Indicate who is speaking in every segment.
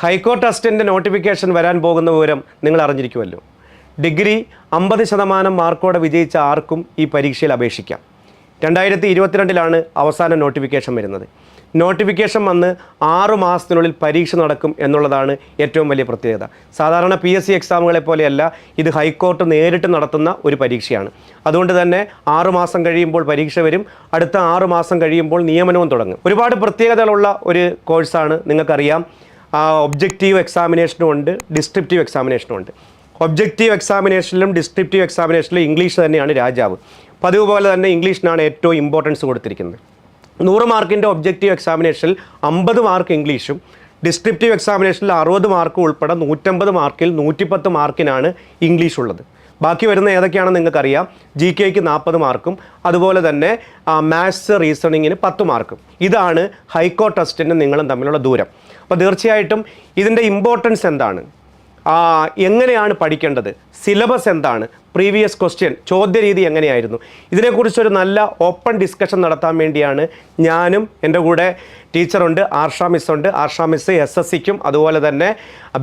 Speaker 1: High court assistant notification വരാൻ പോകുന്ന വിവരം നിങ്ങൾ അറിഞ്ഞിരിക്കുമല്ലോ. ഡിഗ്രി അമ്പത് ശതമാനം മാർക്കോടെ വിജയിച്ച ആർക്കും ഈ പരീക്ഷയിൽ അപേക്ഷിക്കാം. രണ്ടായിരത്തി ഇരുപത്തിരണ്ടിലാണ് അവസാന നോട്ടിഫിക്കേഷൻ വരുന്നത്. നോട്ടിഫിക്കേഷൻ വന്ന് ആറു മാസത്തിനുള്ളിൽ പരീക്ഷ നടക്കും എന്നുള്ളതാണ് ഏറ്റവും വലിയ പ്രത്യേകത. സാധാരണ പി എസ് സി എക്സാമുകളെ പോലെയല്ല ഇത് ഹൈക്കോർട്ട് നേരിട്ട് നടത്തുന്ന ഒരു പരീക്ഷയാണ്. അതുകൊണ്ട് തന്നെ ആറു മാസം കഴിയുമ്പോൾ പരീക്ഷ വരും അടുത്ത ആറു മാസം കഴിയുമ്പോൾ നിയമനവും തുടങ്ങും. ഒരുപാട് പ്രത്യേകതകളുള്ള ഒരു കോഴ്സാണ് നിങ്ങൾക്കറിയാം. ഒബ്ജക്റ്റീവ് എക്സാമിനേഷനും ഉണ്ട് ഡിസ്ക്രിപ്റ്റീവ് എക്സാമിനേഷനും ഉണ്ട്. ഒബ്ജക്റ്റീവ് എക്സാമിനേഷനിലും ഡിസ്ക്രിപ്റ്റീവ് എക്സാമിനേഷനിലും ഇംഗ്ലീഷ് തന്നെയാണ് രാജാവ്. പതിവ് പോലെ തന്നെ ഇംഗ്ലീഷിനാണ് ഏറ്റവും ഇമ്പോർട്ടൻസ് കൊടുത്തിരിക്കുന്നത്. നൂറ് മാർക്കിന്റെ ഒബ്ജക്റ്റീവ് എക്സാമിനേഷനിൽ അമ്പത് മാർക്ക് ഇംഗ്ലീഷും ഡിസ്ക്രിപ്റ്റീവ് എക്സാമിനേഷനിൽ അറുപത് മാർക്ക് ഉൾപ്പെടെ നൂറ്റമ്പത് മാർക്കിൽ നൂറ്റിപ്പത്ത് മാർക്കിനാണ് ഇംഗ്ലീഷ് ഉള്ളത് ബാക്കി വരുന്ന ഏതൊക്കെയാണെന്ന് നിങ്ങൾക്കറിയാം. ജി കെക്ക് നാൽപ്പത് മാർക്കും അതുപോലെ തന്നെ മാത്സ് റീസണിങ്ങിന് പത്ത് മാർക്കും. ഇതാണ് ഹൈക്കോ ടെസ്റ്റിന് നിങ്ങളും തമ്മിലുള്ള ദൂരം. അപ്പോൾ തീർച്ചയായിട്ടും ഇതിന്റെ ഇമ്പോർട്ടൻസ് എന്താണ്? എങ്ങനെയാണ് പഠിക്കേണ്ടത്? സിലബസ് എന്താണ്? പ്രീവിയസ് ക്വസ്റ്റ്യൻ ചോദ്യരീതി എങ്ങനെയായിരുന്നു? ഇതിനെക്കുറിച്ചൊരു നല്ല ഓപ്പൺ ഡിസ്കഷൻ നടത്താൻ വേണ്ടിയാണ് ഞാനും എന്റെ കൂടെ ടീച്ചറുണ്ട് ആർഷ മിസ് ഉണ്ട് ആർഷ മിസ് എസ് എസ് സിക്കും അതുപോലെ തന്നെ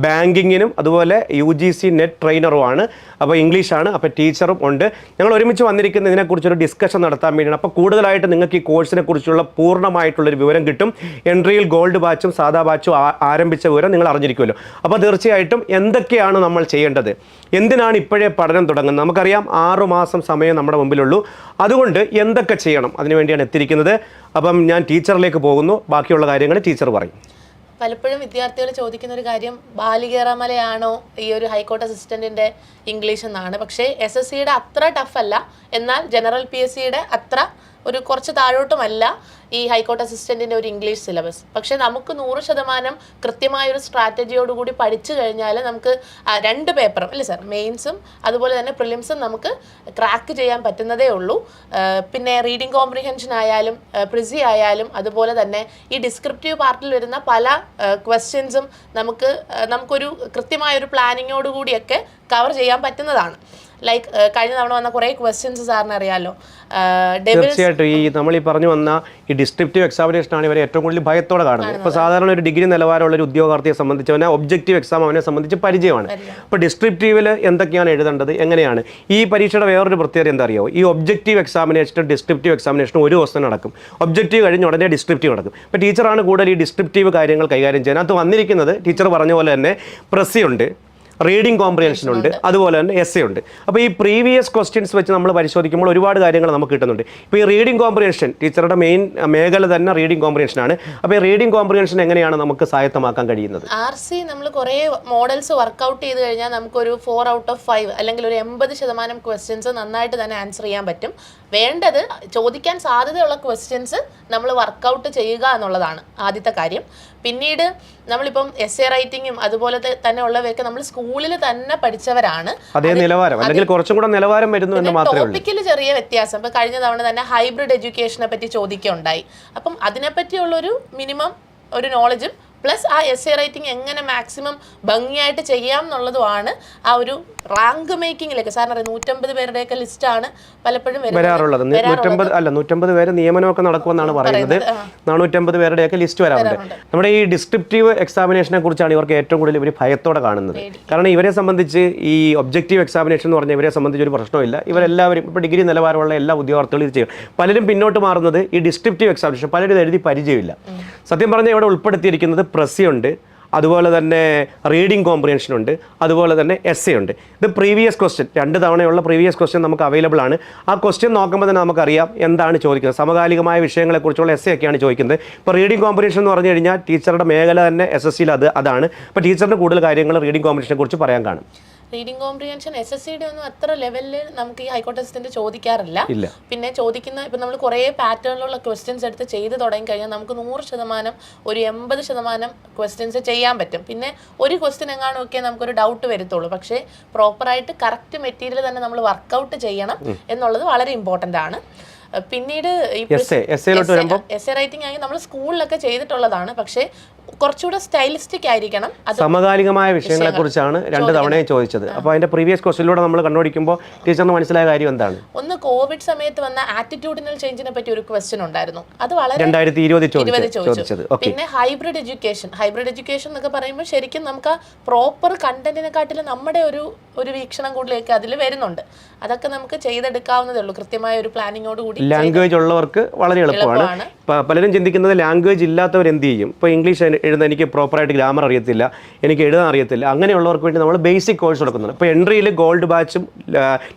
Speaker 1: ബാങ്കിങ്ങിനും അതുപോലെ യു ജി സി നെറ്റ് ട്രെയിനറുമാണ്. അപ്പോൾ ഇംഗ്ലീഷാണ് അപ്പോൾ ടീച്ചറും ഉണ്ട്. ഞങ്ങൾ ഒരുമിച്ച് വന്നിരിക്കുന്ന ഇതിനെക്കുറിച്ചൊരു ഡിസ്കഷൻ നടത്താൻ വേണ്ടിയാണ്. അപ്പോൾ കൂടുതലായിട്ട് നിങ്ങൾക്ക് ഈ കോഴ്സിനെ കുറിച്ചുള്ള പൂർണമായിട്ടുള്ളൊരു വിവരം കിട്ടും. എൻട്രിയിൽ ഗോൾഡ് ബാച്ചും സാധാ ബാച്ചും ആരംഭിച്ച വിവരം നിങ്ങൾ അറിഞ്ഞിരിക്കുമല്ലോ. അപ്പോൾ തീർച്ചയായിട്ടും എന്തൊക്കെയാണ് നമ്മൾ ചെയ്യേണ്ടത്? എന്തിനാണ് ഇപ്പോഴേ പഠനം തുടങ്ങുന്നത്? നമുക്കറിയാം ആറുമാസം സമയം നമ്മുടെ മുമ്പിലുള്ളൂ. അതുകൊണ്ട് എന്തൊക്കെ ചെയ്യണം? അതിനുവേണ്ടിയാണ് എത്തിയിരിക്കുന്നത്. അപ്പം ഞാൻ ടീച്ചറിലേക്ക് പോകുന്നു. ബാക്കിയുള്ള കാര്യങ്ങൾ ടീച്ചർ പറയും.
Speaker 2: പലപ്പോഴും വിദ്യാർത്ഥികൾ ചോദിക്കുന്ന ഒരു കാര്യം ബാലികേറാമലയാണോ ഈ ഒരു ഹൈക്കോർട്ട് അസിസ്റ്റന്റിന്റെ ഇംഗ്ലീഷ് എന്നാണ്. പക്ഷേ എസ് എസ് സിയുടെ അത്ര ടഫ് അല്ല എന്നാൽ ജനറൽ പി എസ് സിയുടെ അത്ര ഒരു കുറച്ച് താഴോട്ടുമല്ല ഈ ഹൈക്കോർട്ട് അസിസ്റ്റന്റിന്റെ ഒരു ഇംഗ്ലീഷ് സിലബസ്. പക്ഷെ നമുക്ക് നൂറ് ശതമാനം കൃത്യമായ ഒരു സ്ട്രാറ്റജിയോടുകൂടി പഠിച്ചു കഴിഞ്ഞാൽ നമുക്ക് രണ്ട് പേപ്പറും അല്ലേ സാർ? മെയിൻസും അതുപോലെ തന്നെ പ്രിലിംസും നമുക്ക് ക്രാക്ക് ചെയ്യാൻ പറ്റുന്നതേ ഉള്ളൂ. പിന്നെ റീഡിംഗ് കോംപ്രിഹെൻഷൻ ആയാലും പ്രിസി ആയാലും അതുപോലെ തന്നെ ഈ ഡിസ്ക്രിപ്റ്റീവ് പാർട്ടിൽ വരുന്ന പല ക്വസ്റ്റ്യൻസും നമുക്ക് നമുക്കൊരു കൃത്യമായ ഒരു പ്ലാനിങ്ങോടുകൂടിയൊക്കെ കവർ ചെയ്യാൻ പറ്റുന്നതാണ്. ലൈക്ക് കഴിഞ്ഞ തവണ വന്ന കുറേ ക്വസ്റ്റ്യൻസ് സാറിന് അറിയാമല്ലോ ഡെബിൾസ്
Speaker 1: തീർച്ചയായിട്ടും ഈ നമ്മൾ ഈ പറഞ്ഞു വന്ന ഈ ഡിസ്ക്രിപ്റ്റീവ് എക്സാമിനേഷൻ ആണ് ഇവരെ ഏറ്റവും കൂടുതൽ ഭയത്തോടെ കാണുന്നത്. ഇപ്പോൾ സാധാരണ ഒരു ഡിഗ്രി നിലവാരമുള്ള ഒരു ഉദ്യോഗാർത്ഥിയെ സംബന്ധിച്ച് അവനെ ഒബ്ജക്റ്റീവ് എക്സാം അവനെ സംബന്ധിച്ച് പരിചയമാണ്. അപ്പോൾ ഡിസ്ക്രിപ്റ്റീവിൽ എന്തൊക്കെയാണ് എഴുതേണ്ടത്? എങ്ങനെയാണ്? ഈ പരീക്ഷയുടെ വേറൊരു പ്രത്യേകത എന്താ അറിയാമോ ഈ ഒബ്ജക്റ്റീവ് എക്സാമിനേഷനും ഡിസ്ക്രിപ്റ്റീവ് എക്സാമിനേഷനും ഒരു ദിവസം നടക്കും. ഒബ്ജക്റ്റീവ് കഴിഞ്ഞ് ഉടനെ ഡിസ്ക്രിപ്റ്റീവ് നടക്കും. അപ്പോൾ ടീച്ചറാണ് കൂടുതൽ ഈ ഡിസ്ക്രിപ്റ്റീവ് കാര്യങ്ങൾ കൈകാര്യം ചെയ്യുന്നത്. അത് വന്നിരിക്കുന്നത് ടീച്ചർ പറഞ്ഞ പോലെ തന്നെ പ്രസ്സിയുണ്ട് റീഡിംഗ് കോംപ്രിഹെൻഷൻ ഉണ്ട്. അതുപോലെ തന്നെ എസ് എ ഉണ്ട്. അപ്പോൾ ഈ പ്രീവിയസ് ക്വസ്റ്റ്യൻസ് വെച്ച് നമ്മൾ പരിശോധിക്കുമ്പോൾ ഒരുപാട് കാര്യങ്ങൾ നമുക്ക് കിട്ടുന്നുണ്ട്. ഇപ്പോൾ ഈ റീഡിംഗ് കോംപ്രിഹെൻഷൻ ടീച്ചറുടെ മെയിൻ മേഖല തന്നെ റീഡിംഗ് കോംപ്രിഹെൻഷൻ ആണ്. അപ്പോൾ ഈ റീഡിംഗ് കോംപ്രിഹെൻഷൻ എങ്ങനെയാണ് നമുക്ക് സ്വായത്തമാക്കാൻ കഴിയുന്നത്?
Speaker 2: ആർ സി നമ്മൾ കുറേ മോഡൽസ് വർക്ക്ഔട്ട് ചെയ്ത് കഴിഞ്ഞാൽ നമുക്കൊരു ഫോർ ഔട്ട് ഓഫ് ഫൈവ് അല്ലെങ്കിൽ ഒരു എൺപത് ശതമാനം ക്വസ്റ്റ്യൻസ് നന്നായിട്ട് തന്നെ ആൻസർ ചെയ്യാൻ പറ്റും. വേണ്ടത് ചോദിക്കാൻ സാധ്യതയുള്ള ക്വസ്റ്റ്യൻസ് നമ്മൾ വർക്കൗട്ട് ചെയ്യുക എന്നുള്ളതാണ് ആദ്യത്തെ കാര്യം. പിന്നീട് നമ്മളിപ്പം എസ് എ റൈറ്റിങ്ങും അതുപോലെ ത- തന്നെ ഉള്ളവയൊക്കെ നമ്മൾ സ്കൂളിൽ തന്നെ പഠിച്ചവരാണ്.
Speaker 1: അതേ നിലവാരം. അല്ലെങ്കിൽ കുറച്ചും കൂടെ നിലവാരം വരുന്നു എന്ന് മാത്രമേ ഉള്ളൂ.
Speaker 2: ടോപ്പിക്കിൽ ചെറിയ വ്യത്യാസം. ഇപ്പൊ കഴിഞ്ഞ തവണ തന്നെ ഹൈബ്രിഡ് എഡ്യൂക്കേഷനെ പറ്റി ചോദിക്കുകയുണ്ടായി അപ്പം അതിനെപ്പറ്റിയുള്ളൊരു മിനിമം ഒരു നോളജും പ്ലസ് ആ എസ് എ റൈറ്റിംഗ് എങ്ങനെ മാക്സിമം ഭംഗിയായിട്ട് ചെയ്യാം എന്നുള്ളതുമാണ് ആ ഒരു റാങ്ക് മേക്കിങ്ങിലേക്ക് സാറിന് അറിയാം നൂറ്റമ്പത് പേരുടെയൊക്കെ ലിസ്റ്റാണ് പലപ്പോഴും
Speaker 1: വരാറുള്ളത്. നൂറ്റമ്പത് അല്ല നൂറ്റമ്പത് പേര് നിയമനമൊക്കെ നടക്കുമെന്നാണ് പറയുന്നത്. നാനൂറ്റമ്പത് പേരുടെയൊക്കെ ലിസ്റ്റ് വരാറുണ്ട്. നമ്മുടെ ഈ ഡിസ്ക്രിപ്റ്റീവ് എക്സാമിനേഷനെ കുറിച്ചാണ് ഇവർക്ക് ഏറ്റവും കൂടുതൽ ഇവർ ഭയത്തോടെ കാണുന്നത്. കാരണം ഇവരെ സംബന്ധിച്ച് ഈ ഒബ്ജക്റ്റീവ് എക്സാമിനേഷൻ എന്ന് പറഞ്ഞാൽ ഇവരെ സംബന്ധിച്ച് ഒരു പ്രശ്നമില്ല. ഇവരെല്ലാവരും ഇപ്പോൾ ഡിഗ്രി നിലവാരമുള്ള എല്ലാ ഉദ്യോഗാർത്ഥികളും ഇത് ചെയ്യും. പലരും പിന്നോട്ട് മാറുന്നത് ഈ ഡിസ്ക്രിപ്റ്റീവ് എക്സാമിനേഷൻ പലരും എഴുതി പരിചയമില്ല. സത്യം പറഞ്ഞാൽ ഇവിടെ ഉൾപ്പെടുത്തിയിരിക്കുന്നത് പ്രസ്സിയുണ്ട് അതുപോലെ തന്നെ റീഡിംഗ് കോംപ്രിയൻഷൻ ഉണ്ട് അതുപോലെ തന്നെ എസ് എ ഉണ്ട് ഇത് പ്രീവിയസ് ക്വസ്റ്റ്യൻ രണ്ട് തവണയുള്ള പ്രീവിയസ് ക്വസ്റ്റ്യൻ നമുക്ക് അവൈലബിൾ ആണ്. ആ ക്വസ്റ്റ്യൻ നോക്കുമ്പോൾ തന്നെ നമുക്കറിയാം എന്താണ് ചോദിക്കുന്നത്. സമകാലികമായ വിഷയങ്ങളെക്കുറിച്ചുള്ള എസ് എ ഒക്കെയാണ് ചോദിക്കുന്നത്. ഇപ്പോൾ റീഡിംഗ് കോമ്പറ്റീഷൻ എന്ന് പറഞ്ഞു കഴിഞ്ഞാൽ ടീച്ചറുടെ മേഖല തന്നെ എസ് എസ് സിയിൽ അത് അതാണ്. അപ്പോൾ ടീച്ചറിന് കൂടുതൽ കാര്യങ്ങൾ റീഡിംഗ് കോമ്പറ്റീഷനെ കുറിച്ച് പറയാൻ കാണും.
Speaker 2: റീഡിംഗ് കോംപ്രിഹെൻഷൻ എസ് എസ് സിയുടെ ഒന്നും അത്ര ലെവലിൽ നമുക്ക് ഈ ഹൈക്കോർട്ട് അസിസ്റ്റന്റ് ചോദിക്കാറില്ല. പിന്നെ ചോദിക്കുന്ന ഇപ്പം നമ്മൾ കുറേ പാറ്റേണിലുള്ള ക്വസ്റ്റ്യൻസ് എടുത്ത് ചെയ്ത് തുടങ്ങി കഴിഞ്ഞാൽ നമുക്ക് നൂറ് ശതമാനം ഒരു എൺപത് ശതമാനം ക്വസ്റ്റ്യൻസ് ചെയ്യാൻ പറ്റും. പിന്നെ ഒരു ക്വസ്റ്റ്യൻ എങ്ങാനും ഒക്കെ നമുക്കൊരു ഡൗട്ട് വരത്തുള്ളൂ. പക്ഷേ പ്രോപ്പറായിട്ട് കറക്റ്റ് മെറ്റീരിയൽ തന്നെ നമ്മൾ വർക്കൗട്ട് ചെയ്യണം എന്നുള്ളത് വളരെ ഇമ്പോർട്ടന്റ് ആണ്. പിന്നീട്
Speaker 1: എസ് എ
Speaker 2: റൈറ്റിംഗ് ആയി നമ്മൾ സ്കൂളിലൊക്കെ ചെയ്തിട്ടുള്ളതാണ്. പക്ഷേ കുറച്ചുകൂടെ സ്റ്റൈലിസ്റ്റിക് ആയിരിക്കണം.
Speaker 1: സമകാലികമായ വിഷയങ്ങളെ കുറിച്ചാണ് രണ്ട് തവണയും ചോദിച്ചത്. അപ്പോൾ അതിന്റെ പ്രീവിയസ് ക്വസ്റ്റിലൂടെ നമ്മൾ കണ്ടുപിടിക്കുമ്പോൾ ടീച്ചറിന് മനസ്സിലായ കാര്യം എന്താണ്?
Speaker 2: ഒന്ന് കോവിഡ് സമയത്ത് വന്ന ആറ്റിറ്റ്യൂഡിനൽ ചേഞ്ചിനെ പറ്റി ഒരു ക്വസ്റ്റ്യൻ ഉണ്ടായിരുന്നു. അത് വളരെ
Speaker 1: രണ്ടായിരത്തി
Speaker 2: ഇരുപത്
Speaker 1: ചോദിച്ചത് ചോദിച്ചത്.
Speaker 2: ചോദിച്ചു പിന്നെ ഹൈബ്രിഡ് എഡ്യൂക്കേഷൻ ഹൈബ്രിഡ് എഡ്യൂക്കേഷൻ എന്നൊക്കെ പറയുമ്പോൾ ശരിക്കും നമുക്ക് പ്രോപ്പർ കണ്ടന്റിനെക്കാട്ടിലും നമ്മുടെ ഒരു ഒരു വീക്ഷണം കൂടുതലേക്ക് അതിൽ വരുന്നുണ്ട്. അതൊക്കെ നമുക്ക് ചെയ്തെടുക്കാവുന്നതേ ഉള്ളൂ. കൃത്യമായ ഒരു പ്ലാനിങ്ങോട് കൂടി
Speaker 1: ലാംഗ്വേജ് ഉള്ളവർക്ക് വളരെ എളുപ്പമാണ്. പലരും ചിന്തിക്കുന്നത് ലാംഗ്വേജ് ഇല്ലാത്തവർ എന്ത് ചെയ്യും? ഇപ്പോൾ ഇംഗ്ലീഷ് എഴുതുന്ന എനിക്ക് പ്രോപ്പറായിട്ട് ഗ്രാമർ അറിയത്തില്ല എനിക്ക് എഴുതാൻ അറിയത്തില്ല അങ്ങനെയുള്ളവർക്ക് വേണ്ടി നമ്മൾ ബേസിക് കോഴ്സ് കൊടുക്കുന്നുണ്ട് ഇപ്പോൾ എൻട്രിയിൽ ഗോൾഡ് ബാച്ചും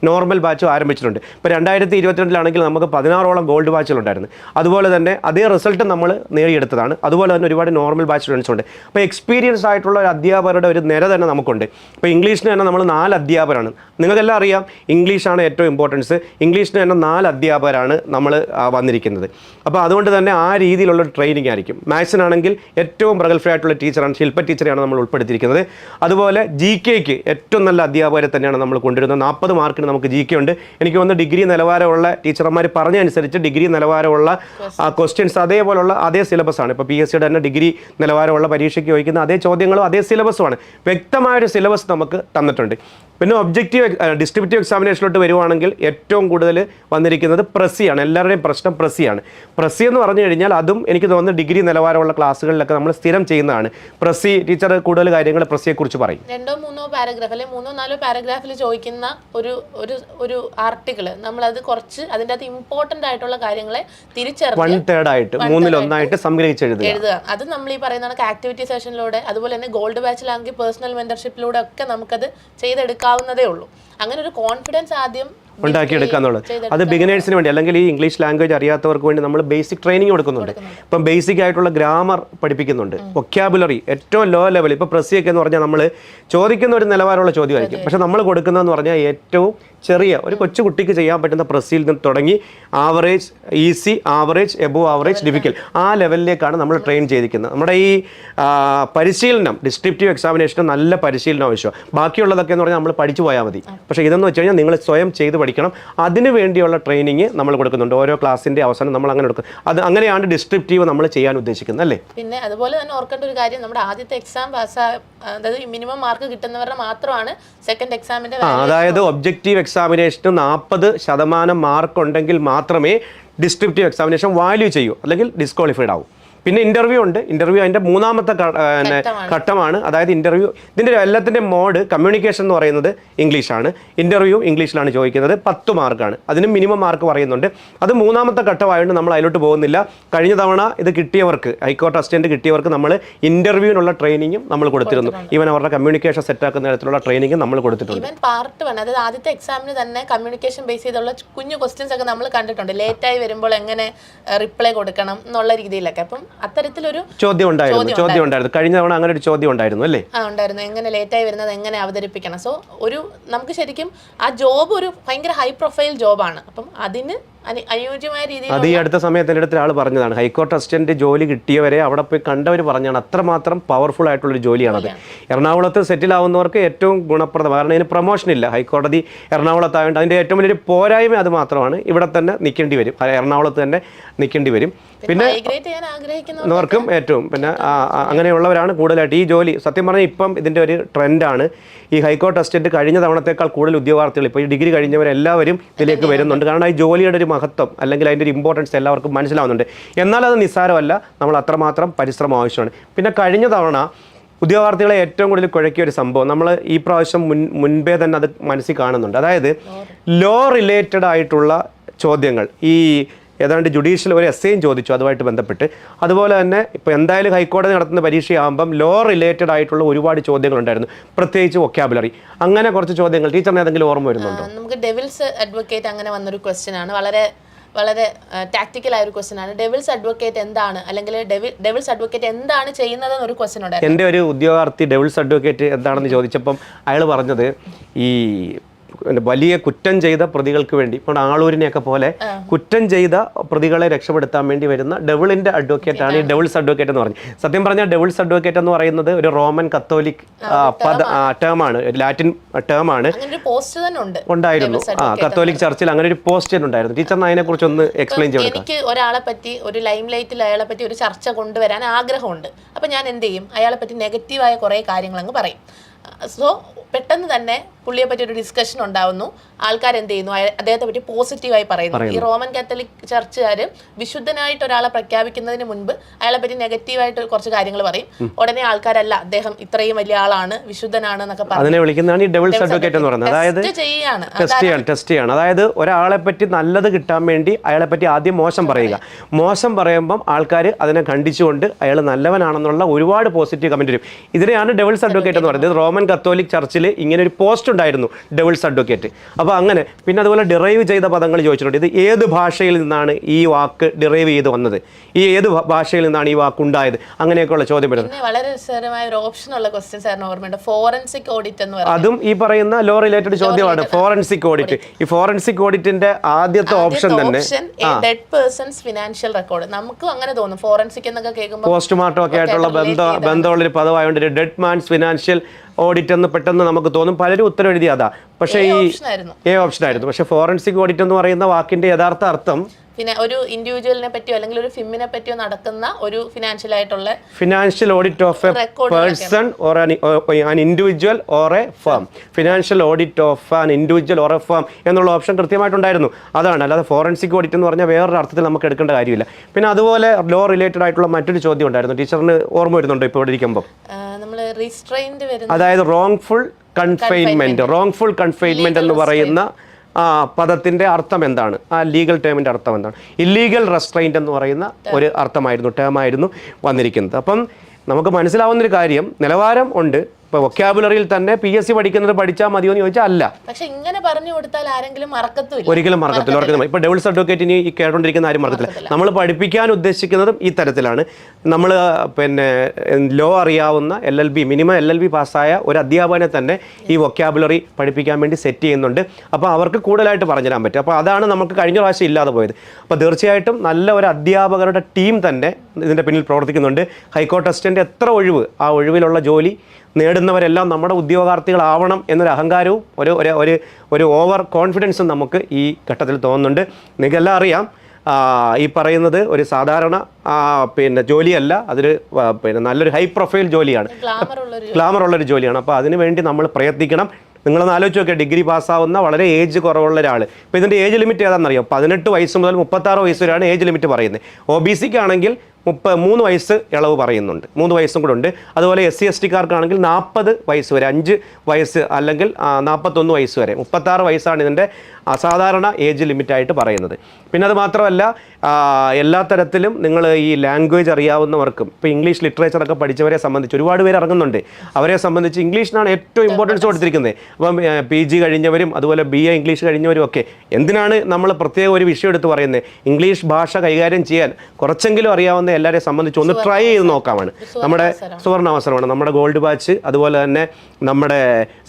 Speaker 1: നോർമൽ ബാച്ചും ആരംഭിച്ചിട്ടുണ്ട്. ഇപ്പോൾ രണ്ടായിരത്തി ഇരുപത്തിരണ്ടിലാണെങ്കിൽ നമുക്ക് പതിനാറോളം ഗോൾഡ് ബാച്ചുകളുണ്ടായിരുന്നു അതുപോലെ തന്നെ അതേ റിസൾട്ട് നമ്മൾ നേടിയെടുത്തതാണ്. അതുപോലെ തന്നെ ഒരുപാട് നോർമൽ ബാച്ച് സ്റ്റുഡൻസ് അപ്പോൾ എക്സ്പീരിയൻസ് ആയിട്ടുള്ള ഒരു അധ്യാപകരുടെ ഒരു നിര തന്നെ നമുക്കുണ്ട്. ഇപ്പോൾ ഇംഗ്ലീഷിന് തന്നെ നമ്മൾ നാല് അധ്യാപകരാണ്. നിങ്ങൾക്കെല്ലാം അറിയാം ഇംഗ്ലീഷാണ് ഏറ്റവും ഇമ്പോർട്ടൻസ് ഇംഗ്ലീഷിന് തന്നെ നാല് അധ്യാപകരാണ് നമ്മൾ വന്നിരിക്കുന്നത്. അപ്പോൾ അതുകൊണ്ട് തന്നെ ആ രീതിയിലുള്ള ട്രെയിനിങ് ആയിരിക്കും. മാത്സിനാണെങ്കിൽ ഏറ്റവും പ്രഗത്ഭരായിട്ടുള്ള ടീച്ചറാണ് ശില്പ ടീച്ചറെയാണ് നമ്മൾ ഉൾപ്പെടുത്തിയിരിക്കുന്നത്. അതുപോലെ ജി കെക്ക് ഏറ്റവും നല്ല അധ്യാപകരെ തന്നെയാണ് നമ്മൾ കൊണ്ടുവരുന്നത്. നാൽപ്പത് മാർക്കിന് നമുക്ക് ജി കെ ഉണ്ട്. എനിക്ക് വന്ന് ഡിഗ്രി നിലവാരമുള്ള ടീച്ചർമാർ പറഞ്ഞനുസരിച്ച് ഡിഗ്രി നിലവാരമുള്ള ക്വസ്റ്റ്യൻസ് അതേപോലുള്ള അതേ സിലബസാണ് ഇപ്പോൾ പി എസ് സിയുടെ തന്നെ ഡിഗ്രി നിലവാരമുള്ള പരീക്ഷയ്ക്ക് ചോദിക്കുന്ന അതേ ചോദ്യങ്ങളും അതേ സിലബസുമാണ് വ്യക്തമായൊരു സിലബസ് നമുക്ക് തന്നിട്ടുണ്ട്. പിന്നെ ഒബ്ജക്റ്റീവ് ഡിസ്ട്രിബ്യൂട്ടീവ് എക്സാമിനേഷനിലോട്ട് വരുവാണെങ്കിൽ ഏറ്റവും കൂടുതൽ വന്നിരിക്കുന്നത് പ്രസിയാണ് എല്ലാവരുടെയും പ്രശ്നം പ്രസിയാണ് പ്രസി എന്ന് പറഞ്ഞു കഴിഞ്ഞാൽ അതും എനിക്ക് തോന്നുന്നു ഡിഗ്രി നിലവാരമുള്ള ക്ലാസ്സുകളിലൊക്കെ നമ്മൾ സ്ഥിരം ചെയ്യുന്നതാണ്. പ്രസി ടീച്ചർ കൂടുതൽ കാര്യങ്ങൾ പ്രസിയെക്കുറിച്ച് പറയും.
Speaker 2: രണ്ടോ മൂന്നോ പാരഗ്രാഫ് അല്ലെങ്കിൽ മൂന്നോ നാലോ പാരഗ്രാഫിൽ ചോദിക്കുന്ന ഒരു ഒരു ഒരു ആർട്ടിക്കിൾ അത് കുറച്ച് അതിന്റെ അകത്ത് ഇമ്പോർട്ടന്റ് ആയിട്ടുള്ള കാര്യങ്ങളെ
Speaker 1: വൺ
Speaker 2: തിരിച്ചറിഞ്ഞ്
Speaker 1: തേർഡ് ആയിട്ട് മൂന്നിൽ ഒന്നായിട്ട് സംഗ്രഹിച്ച് എഴുതുക.
Speaker 2: അത് നമ്മൾ ഈ പറയുന്ന കണക്ക് ആക്ടിവിറ്റി സെഷനിലൂടെ അതുപോലെ തന്നെ ഗോൾഡ് ബാച്ചിലാണെങ്കിൽ പേഴ്സണൽ മെന്റർഷിപ്പിലൂടെ ഒക്കെ നമുക്കത് ചെയ്തെടുക്കാവുന്നതേ ഉള്ളൂ. അങ്ങനെ ഒരു കോൺഫിഡൻസ് ആദ്യം
Speaker 1: ഉണ്ടാക്കിയെടുക്കുക എന്നുള്ളത്. അത് ബിഗിനേഴ്സിന് വേണ്ടി അല്ലെങ്കിൽ ഈ ഇംഗ്ലീഷ് ലാംഗ്വേജ് അറിയാത്തവർക്ക് വേണ്ടി നമ്മൾ ബേസിക് ട്രെയിനിങ് കൊടുക്കുന്നുണ്ട്. ഇപ്പം ബേസിക് ആയിട്ടുള്ള ഗ്രാമർ പഠിപ്പിക്കുന്നുണ്ട്. വൊക്കാബുലറി ഏറ്റവും ലോ ലെവൽ ഇപ്പോൾ പ്രസിയൊക്കെ എന്ന് പറഞ്ഞാൽ നമ്മൾ ചോദിക്കുന്ന ഒരു നിലവാരമുള്ള ചോദ്യമായിരിക്കും. പക്ഷെ നമ്മൾ കൊടുക്കുന്നതെന്ന് പറഞ്ഞാൽ ഏറ്റവും ചെറിയ ഒരു കൊച്ചു കുട്ടിക്ക് ചെയ്യാൻ പറ്റുന്ന പ്രസിയിൽ നിന്ന് തുടങ്ങി average easy average above average difficult ആ ലെവലിലേക്കാണ് നമ്മൾ ട്രെയിൻ ചെയ്തിരിക്കുന്നത്. നമ്മുടെ ഈ പരിശീലനം ഡിസ്ക്രിപ്റ്റീവ് എക്സാമിനേഷന് നല്ല പരിശീലനം ആവശ്യമാണ്. ബാക്കിയുള്ളതൊക്കെ എന്ന് പറഞ്ഞാൽ നമ്മൾ പഠിച്ചു പോയാൽ മതി. പക്ഷേ ഇതെന്ന് വെച്ച് കഴിഞ്ഞാൽ നിങ്ങൾ സ്വയം ചെയ്ത് പഠിക്കണം. അതിന് വേണ്ടിയുള്ള ട്രെയിനിങ് നമ്മൾ കൊടുക്കുന്നുണ്ട്. ഓരോ ക്ലാസ്സിന്റെ അവസാനം നമ്മൾ അങ്ങനെ കൊടുക്കും അത് അങ്ങനെയാണ് ഡിസ്ക്രിപ്റ്റീവ് നമ്മൾ ചെയ്യാൻ ഉദ്ദേശിക്കുന്നത് അല്ലേ?
Speaker 2: പിന്നെ അതുപോലെ തന്നെ ഓർക്കേണ്ട ഒരു കാര്യം നമ്മുടെ ആദ്യത്തെ എക്സാം പാസ് അതായത് മിനിമം മാർക്ക് കിട്ടുന്നവരുടെ മാത്രമാണ് സെക്കൻഡ് എക്സാമിന്റെ
Speaker 1: അതായത് ഒബ്ജക്റ്റീവ് എക്സാമിനേഷന് നാൽപ്പത് ശതമാനം മാർക്ക് ഉണ്ടെങ്കിൽ മാത്രമേ ഡിസ്ക്രിപ്റ്റീവ് എക്സാമിനേഷൻ വാല്യൂ ചെയ്യൂ. അല്ലെങ്കിൽ ഡിസ്ക്വാളിഫൈഡ് ആവും. പിന്നെ ഇന്റർവ്യൂ ഉണ്ട്. ഇന്റർവ്യൂ അതിന്റെ മൂന്നാമത്തെ
Speaker 2: ഘട്ടമാണ്.
Speaker 1: ഘട്ടമാണ്. അതായത് ഇന്റർവ്യൂ ഇതിന്റെ എല്ലാത്തിന്റെ മോഡ് കമ്മ്യൂണിക്കേഷൻ എന്ന് പറയുന്നത് ഇംഗ്ലീഷാണ് ഇന്റർവ്യൂ ഇംഗ്ലീഷിലാണ് ചോദിക്കുന്നത്. പത്ത് മാർക്കാണ് അതിന് മിനിമം മാർക്ക് പറയുന്നുണ്ട്. അത് മൂന്നാമത്തെ ഘട്ടമായതുകൊണ്ട് നമ്മൾ അതിലോട്ട് പോകുന്നില്ല. കഴിഞ്ഞ തവണ ഇത് കിട്ടിയവർക്ക് ഹൈക്കോർട്ട് അസിസ്റ്റന്റ് കിട്ടിയവർക്ക് നമ്മൾ ഇന്റർവ്യൂവിനുള്ള ട്രെയിനിങ്ങും നമ്മൾ കൊടുത്തിരുന്നു. ഈവൻ അവരുടെ കമ്മ്യൂണിക്കേഷൻ സെറ്റാക്കുന്ന തരത്തിലുള്ള ട്രെയിനിങ്ങും നമ്മൾ കൊടുത്തിട്ടുണ്ട്.
Speaker 2: ഈവൻ പാർട്ട് വൺ അതായത് ആദ്യത്തെ എക്സാമിന് തന്നെ കമ്മ്യൂണിക്കേഷൻ ബേസ് ചെയ്തുള്ള കുഞ്ഞു ക്വസ്റ്റ്യൻസ് ഒക്കെ നമ്മൾ കണ്ടിട്ടുണ്ട്. ലേറ്റായി വരുമ്പോൾ എങ്ങനെ റിപ്ലൈ കൊടുക്കണം എന്നുള്ള രീതിയിലൊക്കെ. അപ്പം അത്തരത്തിലൊരു
Speaker 1: ചോദ്യം ഉണ്ടായിരുന്നു
Speaker 2: ചോദ്യം
Speaker 1: ഉണ്ടായിരുന്നു കഴിഞ്ഞ തവണ അങ്ങനെ ഒരു ചോദ്യം ഉണ്ടായിരുന്നു അല്ലേ?
Speaker 2: ആ ഉണ്ടായിരുന്നു. എങ്ങനെ ലേറ്റായി വരുന്നത് എങ്ങനെ അവതരിപ്പിക്കണം? സോ ഒരു നമുക്ക് ശരിക്കും ആ ജോബ് ഒരു ഭയങ്കര ഹൈ പ്രൊഫൈൽ ജോബാണ് അപ്പം അതിന്
Speaker 1: അത് ഈ അടുത്ത സമയത്ത് എന്റെ അടുത്ത് ഒരാൾ പറഞ്ഞതാണ് ഹൈക്കോർട്ട് അസിസ്റ്റന്റ് ജോലി കിട്ടിയവരെ അവിടെ പോയി കണ്ടവർ പറഞ്ഞാണ് അത്രമാത്രം പവർഫുൾ ആയിട്ടുള്ളൊരു ജോലിയാണത് എറണാകുളത്ത് സെറ്റിൽ ആവുന്നവർക്ക് ഏറ്റവും ഗുണപ്രദം കാരണം ഇതിന് പ്രൊമോഷൻ ഇല്ല. ഹൈക്കോടതി എറണാകുളത്തായതുകൊണ്ട് അതിന്റെ ഏറ്റവും വലിയൊരു പോരായ്മ അത് മാത്രമാണ്. ഇവിടെ തന്നെ നിൽക്കേണ്ടി വരും. എറണാകുളത്ത് തന്നെ നിൽക്കേണ്ടി വരും. പിന്നെ
Speaker 2: മൈഗ്രേറ്റ് ചെയ്യാൻ ആഗ്രഹിക്കുന്നവർ
Speaker 1: ഏറ്റവും. പിന്നെ അങ്ങനെയുള്ളവരാണ് കൂടുതലായിട്ട്. ഈ ജോലി സത്യം പറഞ്ഞാൽ ഇപ്പം ഇതിന്റെ ഒരു ട്രെൻഡാണ്. ഈ ഹൈക്കോർട്ട് അസിസ്റ്റന്റ് കഴിഞ്ഞ തവണത്തേക്കാൾ കൂടുതൽ ഉദ്യോഗാർത്ഥികൾ ഇപ്പോൾ ഈ ഡിഗ്രി കഴിഞ്ഞവരെല്ലാവരും ഇതിലേക്ക് വരുന്നുണ്ട്. കാരണം ഈ ജോലിയുടെ ഒരു മഹത്വം അല്ലെങ്കിൽ അതിന്റെ ഒരു ഇമ്പോർട്ടൻസ് എല്ലാവർക്കും മനസ്സിലാവുന്നുണ്ട്. എന്നാൽ അത് നിസ്സാരമല്ല നമ്മൾ അത്രമാത്രം പരിശ്രമം ആവശ്യമാണ്. പിന്നെ കഴിഞ്ഞ തവണ ഉദ്യോഗാർത്ഥികളെ ഏറ്റവും കൂടുതൽ കുഴക്കിയ ഒരു സംഭവം നമ്മൾ ഈ പ്രാവശ്യം മുൻ മുൻപേ തന്നെ അത് മനസ്സിൽ കാണുന്നുണ്ട്. അതായത് ലോ റിലേറ്റഡ് ആയിട്ടുള്ള ചോദ്യങ്ങൾ. ഈ ഏതാണ്ട് ജുഡീഷ്യൽ ഒരു എസ് എയും ചോദിച്ചു അതുമായിട്ട് ബന്ധപ്പെട്ട്. അതുപോലെ തന്നെ ഇപ്പോൾ എന്തായാലും ഹൈക്കോടതി നടത്തുന്ന പരീക്ഷയാകുമ്പം ലോ റിലേറ്റഡ് ആയിട്ടുള്ള ഒരുപാട് ചോദ്യങ്ങളുണ്ടായിരുന്നു. പ്രത്യേകിച്ച് വൊക്കാബുലറി അങ്ങനെ കുറച്ച് ചോദ്യങ്ങൾ ടീച്ചറിന് ഏതെങ്കിലും ഓർമ്മ വരുന്നുണ്ടോ?
Speaker 2: നമുക്ക് ഡെവിൽസ് അഡ്വക്കേറ്റ് അങ്ങനെ വന്നൊരു ക്വസ്റ്റ്യൻ ആണ്. വളരെ വളരെ ടാക്ടിക്കൽ ആയ ഒരു ക്വസ്റ്റ്യൻ ആണ്. ഡെവിൽസ് അഡ്വക്കേറ്റ് എന്താണ്? അല്ലെങ്കിൽ ഡെവിൽസ് അഡ്വക്കേറ്റ് എന്താണ് ചെയ്യുന്നത് എന്നൊരു ക്വസ്റ്റ്യൻ ഉണ്ടായിരുന്നു.
Speaker 1: എന്റെ ഒരു ഉദ്യോഗാർത്ഥി ഡെവിൾസ് അഡ്വക്കേറ്റ് എന്താണെന്ന് ചോദിച്ചപ്പം അയാൾ പറഞ്ഞത് ഈ വലിയ കുറ്റം ചെയ്ത പ്രതികൾക്ക് വേണ്ടി ഇപ്പോൾ ആളൂരിനെയൊക്കെ പോലെ കുറ്റം ചെയ്ത പ്രതികളെ രക്ഷപ്പെടുത്താൻ വേണ്ടി വരുന്ന ഡെവിളിന്റെ അഡ്വക്കേറ്റ് ആണ് ഈ ഡെവിൾസ് അഡ്വക്കേറ്റ് എന്ന് പറഞ്ഞു. സത്യം പറഞ്ഞാൽ ഡെവിൾസ് അഡ്വക്കേറ്റ് എന്ന് പറയുന്നത് ഒരു റോമൻ കത്തോലിക് ടേം പദ ടേമാണ് ലാറ്റിൻ ടേമാണ്
Speaker 2: തന്നെ ഉണ്ട്.
Speaker 1: ഉണ്ടായിരുന്നു. ആ കത്തോലിക് ചർച്ചിൽ അങ്ങനെ ഒരു പോസ്റ്റ് ഉണ്ടായിരുന്നു. ടീച്ചർ അതിനെ കുറിച്ച് ഒന്ന് എക്സ്പ്ലെയിൻ ചെയ്യണം
Speaker 2: എനിക്ക് ഒരാളെ പറ്റി ഒരു ലൈം ലൈറ്റിൽ അയാളെ പറ്റി ഒരു ചർച്ച കൊണ്ടുവരാൻ ആഗ്രഹമുണ്ട്. അപ്പൊ ഞാൻ എന്ത് ചെയ്യും? അയാളെ പറ്റി നെഗറ്റീവായ കുറെ കാര്യങ്ങൾ അങ്ങ് പറയും. സോ പെട്ടെന്ന് തന്നെ പുള്ളിയെ പറ്റി ഒരു ഡിസ്കഷൻ ഉണ്ടാവുന്നു. ആൾക്കാർ എന്ത് ചെയ്യുന്നു അദ്ദേഹത്തെ പറ്റി പോസിറ്റീവായി പറയുന്നു. ഈ റോമൻ കാത്തലിക് ചർച്ചുകാർ വിശുദ്ധനായിട്ട് ഒരാളെ പ്രഖ്യാപിക്കുന്നതിന് മുൻപ് അയാളെ പറ്റി നെഗറ്റീവായിട്ട് കുറച്ച് കാര്യങ്ങൾ പറയും. ഉടനെ ആൾക്കാരല്ല അദ്ദേഹം ഇത്രയും വലിയ ആളാണ് വിശുദ്ധനാണ് എന്നൊക്കെ
Speaker 1: പറയുന്നത്. അതായത് ഒരാളെ പറ്റി നല്ലത് കിട്ടാൻ വേണ്ടി അയാളെ പറ്റി ആദ്യം മോശം പറയുക. മോശം പറയുമ്പം ആൾക്കാർ അതിനെ ഖണ്ഡിച്ചുകൊണ്ട് അയാൾ നല്ലവനാണെന്നുള്ള ഒരുപാട് പോസിറ്റീവ് കമന്റ് വരും. ഇതിനെയാണ് ഡെവിൾസ് അഡ്വക്കേറ്റ് എന്ന് പറയുന്നത്. റോമൻ കത്തോലിക് ചർച്ചിൽ ഇങ്ങനെ ഒരു പോസ്റ്റ് ഉണ്ടായിരുന്നു ഡെവിൾസ് അഡ്വക്കേറ്റ് അപ്പോൾ അങ്ങനെ പിന്നെ അതുപോലെ ഡിറൈവ് ചെയ്ത പദങ്ങൾ ചോദിച്ചിട്ടുണ്ട്. ഇത് ഏത് ഭാഷയിൽ നിന്നാണ് ഈ വാക്ക് ഡിറൈവ് ചെയ്ത് വന്നത്? ഈ ഏത് ഭാഷയിൽ നിന്നാണ് ഈ വാക്ക് ഉണ്ടായത്? അങ്ങനെയൊക്കെയുള്ള ചോദ്യം വരുന്നത്
Speaker 2: വളരെ രസകരമായ ഒരു ഓപ്ഷൻ ഉള്ള ഓർമ്മയുണ്ട്. ഫോറൻസിക് ഓഡിറ്റ് എന്ന്
Speaker 1: അതും ഈ പറയുന്ന ലോ റിലേറ്റഡ് ചോദ്യമാണ്. ഫോറൻസിക് ഓഡിറ്റ് ഈ ഫോറൻസിക് ഓഡിറ്റിന്റെ ആദ്യത്തെ ഓപ്ഷൻ തന്നെ.
Speaker 2: ഡെഡ് പേഴ്സൺസ് ഫിനാൻഷ്യൽ റെക്കോർഡ് നമുക്ക് അങ്ങനെ തോന്നും. ഫോറൻസിക് എന്നൊക്കെ കേൾക്കുമ്പോൾ
Speaker 1: പോസ്റ്റ്മോർട്ടം ഒക്കെ ആയിട്ടുള്ള ബന്ധമുള്ള ഒരു പദമായതുകൊണ്ട് ഡെഡ് മാൻസ് ഫിനാൻഷ്യൽ ഓഡിറ്റ് എന്ന് പെട്ടെന്ന് നമുക്ക് തോന്നും. പലരും ഉത്തരം എഴുതിയതാ. പക്ഷേ ഈ എ ഓപ്ഷൻ ആയിരുന്നു. പക്ഷേ ഫോറൻസിക് ഓഡിറ്റ് എന്ന് പറയുന്ന വാക്കിന്റെ യഥാർത്ഥ അർത്ഥം
Speaker 2: പിന്നെ ഒരു ഇൻഡിവിജ്വലിനെ പറ്റിയോ അല്ലെങ്കിൽ ഒരു ഫിമിനെ പറ്റിയോ നടക്കുന്ന ഒരു ഫിനാൻഷ്യൽ ആയിട്ടുള്ള
Speaker 1: financial audit of a person or an individual or a firm financial audit of an individual or a firm എന്നുള്ള ഓപ്ഷൻ കൃത്യമായിട്ടുണ്ടായിരുന്നു. അതാണ്. അല്ലാതെ ഫോറൻസിക് ഓഡിറ്റ് എന്ന് പറഞ്ഞാൽ വേറൊരു അർത്ഥത്തിൽ നമുക്ക് എടുക്കേണ്ട കാര്യമില്ല. പിന്നെ അതുപോലെ ലോ റിലേറ്റഡ് ആയിട്ടുള്ള മറ്റൊരു ചോദ്യം ഉണ്ടായിരുന്നു. ടീച്ചറിന് ഓർമ്മ വരുന്നുണ്ടോ ഇപ്പോൾ ഇവിടെ ഇരിക്കുമ്പോൾ അതായത് wrongful confinement wrongful confinement എന്ന് പറയുന്ന ആ പദത്തിന്റെ അർത്ഥം എന്താണ്? ആ ലീഗൽ ടേമിന്റെ അർത്ഥം എന്താണ്? ഇല്ലീഗൽ റെസ്ട്രെയിന്റ് എന്ന് പറയുന്ന ഒരു അർത്ഥമായിരുന്നു ടേമായിരുന്നു വന്നിരിക്കുന്നത്. അപ്പം നമുക്ക് മനസ്സിലാവുന്നൊരു കാര്യം നിലവാരം ഉണ്ട് ഇപ്പോൾ വൊക്കാബുലറിയിൽ തന്നെ പി എസ് സി പഠിക്കുന്നത് പഠിച്ചാൽ മതിയോ എന്ന് ചോദിച്ചാൽ അല്ല.
Speaker 2: പക്ഷെ ഇങ്ങനെ പറഞ്ഞു കൊടുത്താൽ ആരെങ്കിലും മറക്കത്തില്ല.
Speaker 1: ഒരിക്കലും മറക്കത്തില്ല ഓർക്കുന്നത് ഇപ്പൊ ഡബിൾസ് അഡ്വക്കേറ്റിന് ഈ കേട്ടോണ്ടിരിക്കുന്ന ആരും മറക്കത്തില്ല. നമ്മൾ പഠിപ്പിക്കാൻ ഉദ്ദേശിക്കുന്നതും ഈ തരത്തിലാണ്. നമ്മൾ പിന്നെ ലോ അറിയാവുന്ന L L B minimum L L B പാസ്സായ ഒരു അധ്യാപകനെ തന്നെ ഈ വൊക്കാബുലറി പഠിപ്പിക്കാൻ വേണ്ടി സെറ്റ് ചെയ്യുന്നുണ്ട്. അപ്പോൾ അവർക്ക് കൂടുതലായിട്ട് പറഞ്ഞുതരാൻ പറ്റും. അപ്പോൾ അതാണ് നമുക്ക് കഴിഞ്ഞ പ്രാവശ്യം ഇല്ലാതെ പോയത്. അപ്പോൾ തീർച്ചയായിട്ടും നല്ല ഒരു അധ്യാപകരുടെ ടീം തന്നെ ഇതിന്റെ പിന്നിൽ പ്രവർത്തിക്കുന്നുണ്ട്. ഹൈക്കോർട്ട് അസിസ്റ്റന്റ് എത്ര ഒഴിവ്? ആ ഒഴിവിലുള്ള ജോലി നേടുന്നവരെല്ലാം നമ്മുടെ ഉദ്യോഗാർത്ഥികളാവണം എന്നൊരു അഹങ്കാരവും ഒരു ഒരു ഒരു ഒരു ഓവർ കോൺഫിഡൻസും നമുക്ക് ഈ ഘട്ടത്തിൽ തോന്നുന്നുണ്ട്. നിങ്ങൾക്കെല്ലാം അറിയാം ഈ പറയുന്നത് ഒരു സാധാരണ പിന്നെ ജോലിയല്ല അതൊരു പിന്നെ നല്ലൊരു ഹൈ പ്രൊഫൈൽ ജോലിയാണ്.
Speaker 2: ഗ്ലാമർ ഉള്ളൊരു
Speaker 1: ജോലിയാണ്. അപ്പോൾ അതിന് വേണ്ടി നമ്മൾ പ്രയത്നിക്കണം. നിങ്ങളൊന്ന് ആലോചിച്ച് നോക്കുക ഡിഗ്രി പാസ്സാവുന്ന വളരെ ഏജ് കുറവുള്ള ഒരാൾ ഇപ്പോൾ ഇതിന്റെ ഏജ് ലിമിറ്റ് ഏതാണെന്നറിയോ? പതിനെട്ട് വയസ്സ് മുതൽ മുപ്പത്താറ് വയസ്സ് വരെയാണ് ഏജ് ലിമിറ്റ് പറയുന്നത്. ഒ ബി സിക്ക് ആണെങ്കിൽ മുപ്പ മൂന്ന് വയസ്സ് ഇളവ് പറയുന്നുണ്ട്. മൂന്ന് വയസ്സും കൂടെ ഉണ്ട്. അതുപോലെ എസ് സി എസ് ടിക്കാർക്കാണെങ്കിൽ നാൽപ്പത് വയസ്സ് വരെ അഞ്ച് വയസ്സ് അല്ലെങ്കിൽ നാൽപ്പത്തൊന്ന് വയസ്സ് വരെ. മുപ്പത്താറ് വയസ്സാണ് ഇതിന്റെ അസാധാരണ ഏജ് ലിമിറ്റായിട്ട് പറയുന്നത്. പിന്നെ അത് മാത്രമല്ല എല്ലാ തരത്തിലും നിങ്ങൾ ഈ ലാംഗ്വേജ് അറിയാവുന്നവർക്കും ഇപ്പോൾ ഇംഗ്ലീഷ് ലിറ്ററേച്ചറൊക്കെ പഠിച്ചവരെ സംബന്ധിച്ച് ഒരുപാട് പേര് ഇറങ്ങുന്നുണ്ട്. അവരെ സംബന്ധിച്ച് ഇംഗ്ലീഷിനാണ് ഏറ്റവും ഇമ്പോർട്ടൻസ് കൊടുത്തിരിക്കുന്നത്. അപ്പം പി ജി കഴിഞ്ഞവരും അതുപോലെ ബി എ ഇംഗ്ലീഷ് കഴിഞ്ഞവരും ഒക്കെ എന്തിനാണ് നമ്മൾ പ്രത്യേക ഒരു വിഷയം എടുത്ത് പറയുന്നത്? ഇംഗ്ലീഷ് ഭാഷ കൈകാര്യം ചെയ്യാൻ കുറച്ചെങ്കിലും അറിയാവുന്ന എല്ലാവരെയും സംബന്ധിച്ച് ഒന്ന് ട്രൈ ചെയ്ത് നോക്കാമാണ്. നമ്മുടെ സുവർണ അവസരമാണ് നമ്മുടെ ഗോൾഡ് ബാച്ച് അതുപോലെ തന്നെ നമ്മുടെ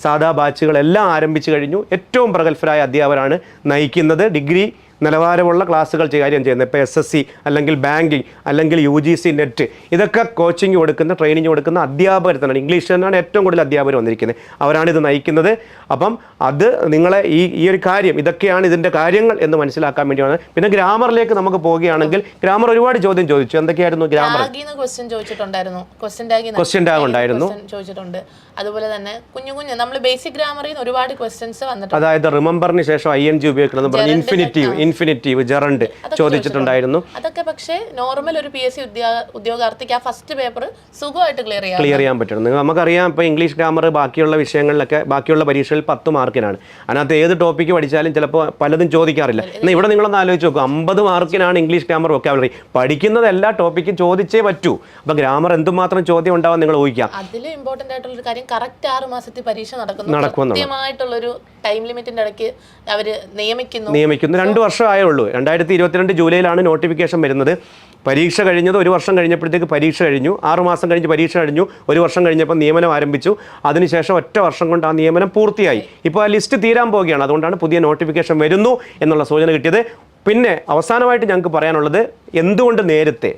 Speaker 1: സാധാ ബാച്ചുകളെല്ലാം ആരംഭിച്ചു കഴിഞ്ഞു. ഏറ്റവും പ്രഗത്ഭരായ അധ്യാപകരാണ് നയിക്കുന്നത്. ഡിഗ്രി നിലവാരമുള്ള ക്ലാസ്സുകൾ കൈകാര്യം ചെയ്യുന്നത്. ഇപ്പോൾ എസ് എസ് സി അല്ലെങ്കിൽ ബാങ്കിങ് അല്ലെങ്കിൽ യു ജി സി നെറ്റ് ഇതൊക്കെ കോച്ചിങ് കൊടുക്കുന്ന ട്രെയിനിങ് കൊടുക്കുന്ന അധ്യാപകർ തന്നെയാണ്. ഇംഗ്ലീഷ് തന്നെയാണ് ഏറ്റവും കൂടുതൽ അധ്യാപകർ വന്നിരിക്കുന്നത്. അവരാണ് ഇത് നയിക്കുന്നത്. അപ്പം അത് നിങ്ങളെ ഈ ഈ ഒരു കാര്യം ഇതൊക്കെയാണ് ഇതിന്റെ കാര്യങ്ങൾ എന്ന് മനസ്സിലാക്കാൻ വേണ്ടിയാണ്. പിന്നെ ഗ്രാമറിലേക്ക് നമുക്ക് പോവുകയാണെങ്കിൽ ഗ്രാമർ ഒരുപാട് ചോദ്യം ചോദിച്ചു. എന്തൊക്കെയായിരുന്നു ഗ്രാമർ?
Speaker 2: ക്വസ്റ്റ്യൻ ചോദിച്ചിട്ടുണ്ടായിരുന്നു. ക്വസ്റ്റ്യൻ
Speaker 1: tag ഉണ്ടായിരുന്നു.
Speaker 2: ചോദിച്ചിട്ടുണ്ട്. അതുപോലെ തന്നെ കുഞ്ഞു കുഞ്ഞു നമ്മൾ ബേസിക് ഗ്രാമറിൽ ഒരുപാട് ക്വസ്റ്റ്യൻസ് വന്നിട്ടുണ്ട്.
Speaker 1: അതായത് റിമെമ്പറിന് ശേഷം ഐ എൻ ജി ഉപയോഗിക്കുന്നത് ഇൻഫിനിറ്റീവ് ഇൻഫിനിറ്റീവ് ജറണ്ട് ചോദിച്ചിട്ടുണ്ടായിരുന്നു.
Speaker 2: അതൊക്കെ പക്ഷേ നോർമൽ ഒരു പി എസ് സി ഉദ്യോഗാർത്ഥിക്ക് ആ ഫസ്റ്റ് പേപ്പർ സുഖമായിട്ട് ക്ലിയർ ചെയ്യാം.
Speaker 1: ക്ലിയർ ചെയ്യാൻ പറ്റും. നമുക്കറിയാം ഇപ്പൊ ഇംഗ്ലീഷ് ഗ്രാമർ ബാക്കിയുള്ള വിഷയങ്ങളിലൊക്കെ ബാക്കിയുള്ള പരീക്ഷയിൽ പത്ത് മാർക്കിനാണ്. അതിനകത്ത് ഏത് ടോപ്പിക്ക് പഠിച്ചാലും ചിലപ്പോൾ പലതും ചോദിക്കാറില്ല. എന്നാൽ ഇവിടെ നിങ്ങളൊന്ന് ആലോചിച്ച് നോക്കും. അമ്പത് മാർക്കിനാണ് ഇംഗ്ലീഷ് ഗ്രാമർ വൊക്കാബുലറി പഠിക്കുന്നത് എല്ലാ ടോപ്പിക്കും ചോദിച്ചേ പറ്റൂ. അപ്പോൾ ഗ്രാമർ എന്തുമാത്രം ചോദ്യം ഉണ്ടാവും നിങ്ങൾ ഊഹിക്കാം
Speaker 2: അതിലും ഇമ്പോർട്ടന്റ് ആയിട്ടുള്ള ഒരു കാര്യം കറക്റ്റ് ആറ് മാസത്തിൽ പരീക്ഷ നടക്കുന്നു. കൃത്യമായിട്ടുള്ളൊരു ടൈം ലിമിറ്റിന്റെ ഇടയ്ക്ക് അവർ നിയമിക്കുന്നു.
Speaker 1: നിയമിക്കുന്നു. രണ്ട് വർഷം ആയേ ഉള്ളൂ രണ്ടായിരത്തി ഇരുപത്തിരണ്ട് ജൂലൈയിലാണ് നോട്ടിഫിക്കേഷൻ വരുന്നത്. പരീക്ഷ കഴിഞ്ഞത് ഒരു വർഷം കഴിഞ്ഞപ്പോഴത്തേക്ക് പരീക്ഷ കഴിഞ്ഞു. ആറുമാസം കഴിഞ്ഞ് പരീക്ഷ കഴിഞ്ഞു. ഒരു വർഷം കഴിഞ്ഞപ്പോൾ നിയമനം ആരംഭിച്ചു. അതിനുശേഷം ഒറ്റ വർഷം കൊണ്ട് ആ നിയമനം പൂർത്തിയായി. ഇപ്പോൾ ആ ലിസ്റ്റ് തീരാൻ പോവുകയാണ്. അതുകൊണ്ടാണ് പുതിയ നോട്ടിഫിക്കേഷൻ വരുന്നു എന്നുള്ള സൂചന കിട്ടിയത്. പിന്നെ അവസാനമായിട്ട് ഞങ്ങൾക്ക് പറയാനുള്ളത് എന്തുകൊണ്ട് നേരത്തെ?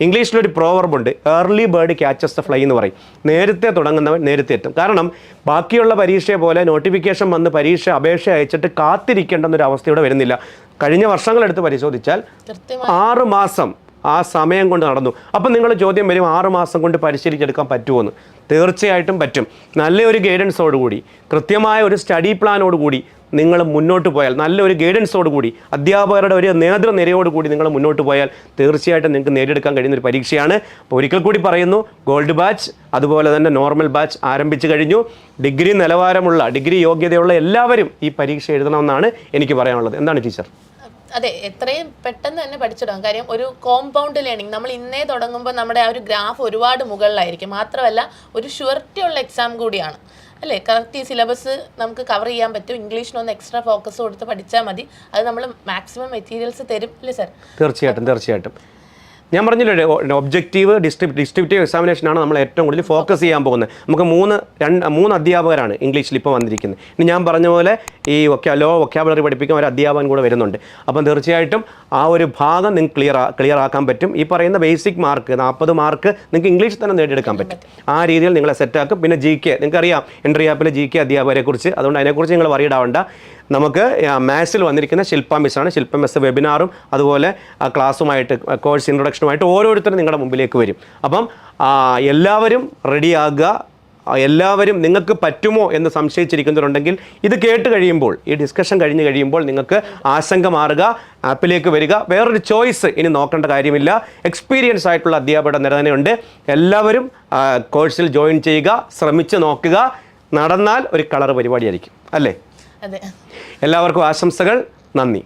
Speaker 1: ഇംഗ്ലീഷിലൊരു പ്രോവർബുണ്ട് early bird catches the fly എന്ന് പറയും. നേരത്തെ തുടങ്ങുന്നവൻ നേരത്തെ എത്തും. കാരണം ബാക്കിയുള്ള പരീക്ഷയെ പോലെ നോട്ടിഫിക്കേഷൻ വന്ന് പരീക്ഷ അപേക്ഷ അയച്ചിട്ട് കാത്തിരിക്കേണ്ടെന്നൊരു അവസ്ഥ ഇവിടെ വരുന്നില്ല. കഴിഞ്ഞ വർഷങ്ങളെടുത്ത് പരിശോധിച്ചാൽ ആറ് മാസം ആ സമയം കൊണ്ട് നടന്നു. അപ്പം നിങ്ങൾ ചോദ്യം വരും ആറ് മാസം കൊണ്ട് പരിശീലിച്ചെടുക്കാൻ പറ്റുമോന്ന് തീർച്ചയായിട്ടും പറ്റും. നല്ലൊരു ഗൈഡൻസോടുകൂടി കൃത്യമായ ഒരു സ്റ്റഡി പ്ലാനോടുകൂടി നിങ്ങൾ മുന്നോട്ട് പോയാൽ നല്ലൊരു ഗൈഡൻസോടുകൂടി അധ്യാപകരുടെ ഒരു നേതൃനിരയോടുകൂടി നിങ്ങൾ മുന്നോട്ട് പോയാൽ തീർച്ചയായിട്ടും നിങ്ങൾക്ക് നേടിയെടുക്കാൻ കഴിയുന്ന ഒരു പരീക്ഷയാണ്. അപ്പോൾ ഒരിക്കൽ കൂടി പറയുന്നു ഗോൾഡ് ബാച്ച് അതുപോലെ തന്നെ നോർമൽ ബാച്ച് ആരംഭിച്ചു കഴിഞ്ഞു. ഡിഗ്രി നിലവാരമുള്ള ഡിഗ്രി യോഗ്യതയുള്ള എല്ലാവരും ഈ പരീക്ഷ എഴുതണമെന്നാണ് എനിക്ക് പറയാനുള്ളത്. എന്താണ് ടീച്ചർ?
Speaker 2: അതെ എത്രയും പെട്ടെന്ന് തന്നെ പഠിച്ചിടാം കാര്യം ഒരു കോമ്പൗണ്ട് ലേണിംഗ് നമ്മൾ ഇന്നേ തുടങ്ങുമ്പോൾ നമ്മുടെ ആ ഒരു ഗ്രാഫ് ഒരുപാട് മുകളിലായിരിക്കും. മാത്രമല്ല ഒരു ഷുവർട്ടി ഉള്ള എക്സാം കൂടിയാണ്. അല്ലേ? കറക്റ്റ് ഈ സിലബസ് നമുക്ക് കവർ ചെയ്യാൻ പറ്റും. ഇംഗ്ലീഷിനൊന്ന് എക്സ്ട്രാ ഫോക്കസ് കൊടുത്ത് പഠിച്ചാൽ മതി. അത് നമ്മൾ മാക്സിമം മെറ്റീരിയൽസ് തരും. അല്ലേ സാർ
Speaker 1: തീർച്ചയായിട്ടും തീർച്ചയായിട്ടും. ഞാൻ പറഞ്ഞില്ലേ ഒബ്ജക്റ്റീവ് ഡിസ്ട്രിക്ട് ഡിസ്ട്രിക്റ്റീവ് എക്സാമിനേഷനാണ് നമ്മൾ ഏറ്റവും കൂടുതൽ ഫോക്കസ് ചെയ്യാൻ പോകുന്നത്. നമുക്ക് മൂന്ന് രണ്ട് മൂന്ന് അധ്യാപകരാണ് ഇംഗ്ലീഷിൽ ഇപ്പോൾ വന്നിരിക്കുന്നത്. ഇനി ഞാൻ പറഞ്ഞ പോലെ ഈ ലോ വൊക്കാബുലറി പഠിപ്പിക്കാൻ ഒരു അധ്യാപകൻ കൂടെ വരുന്നുണ്ട്. അപ്പം തീർച്ചയായിട്ടും ആ ഒരു ഭാഗം നിങ്ങൾക്ക് ക്ലിയർ ക്ലിയർ ആക്കാൻ പറ്റും. ഈ പറയുന്ന ബേസിക് മാർക്ക് നാൽപ്പത് മാർക്ക് നിങ്ങൾക്ക് ഇംഗ്ലീഷ് തന്നെ നേടിയെടുക്കാൻ പറ്റും. ആ രീതിയിൽ നിങ്ങളെ സെറ്റാക്കും പിന്നെ ജി കെ നിങ്ങൾക്കറിയാം എൻട്രി ആപ്പിലെ ജി കെ അധ്യാപകരെ കുറിച്ച് അതുകൊണ്ട് അതിനെക്കുറിച്ച് നിങ്ങൾ വറിയിടാവണ്ട നമുക്ക് മാത്സിൽ വന്നിരിക്കുന്ന ശില്പ മിസ്സാണ് ശില്പ മിസ് വെബിനാറും അതുപോലെ ക്ലാസ്സുമായിട്ട് കോഴ്സ് ഇൻട്രൊഡക്ഷനുമായിട്ട് ഓരോരുത്തരും നിങ്ങളുടെ മുമ്പിലേക്ക് വരും. അപ്പം എല്ലാവരും റെഡിയാകുക എല്ലാവരും നിങ്ങൾക്ക് പറ്റുമോ എന്ന് സംശയിച്ചിരിക്കുന്നവരുണ്ടെങ്കിൽ ഇത് കേട്ട് കഴിയുമ്പോൾ ഈ ഡിസ്കഷൻ കഴിഞ്ഞ് കഴിയുമ്പോൾ നിങ്ങൾക്ക് ആശങ്ക മാറുക ആപ്പിലേക്ക് വരിക. വേറൊരു ചോയ്സ് ഇനി നോക്കേണ്ട കാര്യമില്ല. എക്സ്പീരിയൻസ് ആയിട്ടുള്ള അധ്യാപകരുടെ നിരതനയുണ്ട്. എല്ലാവരും കോഴ്സിൽ ജോയിൻ ചെയ്യുക ശ്രമിച്ച് നോക്കുക. നടന്നാൽ ഒരു കളർ പരിപാടിയായിരിക്കും. അല്ലേ? എല്ലാവർക്കും ആശംസകൾ. നന്ദി.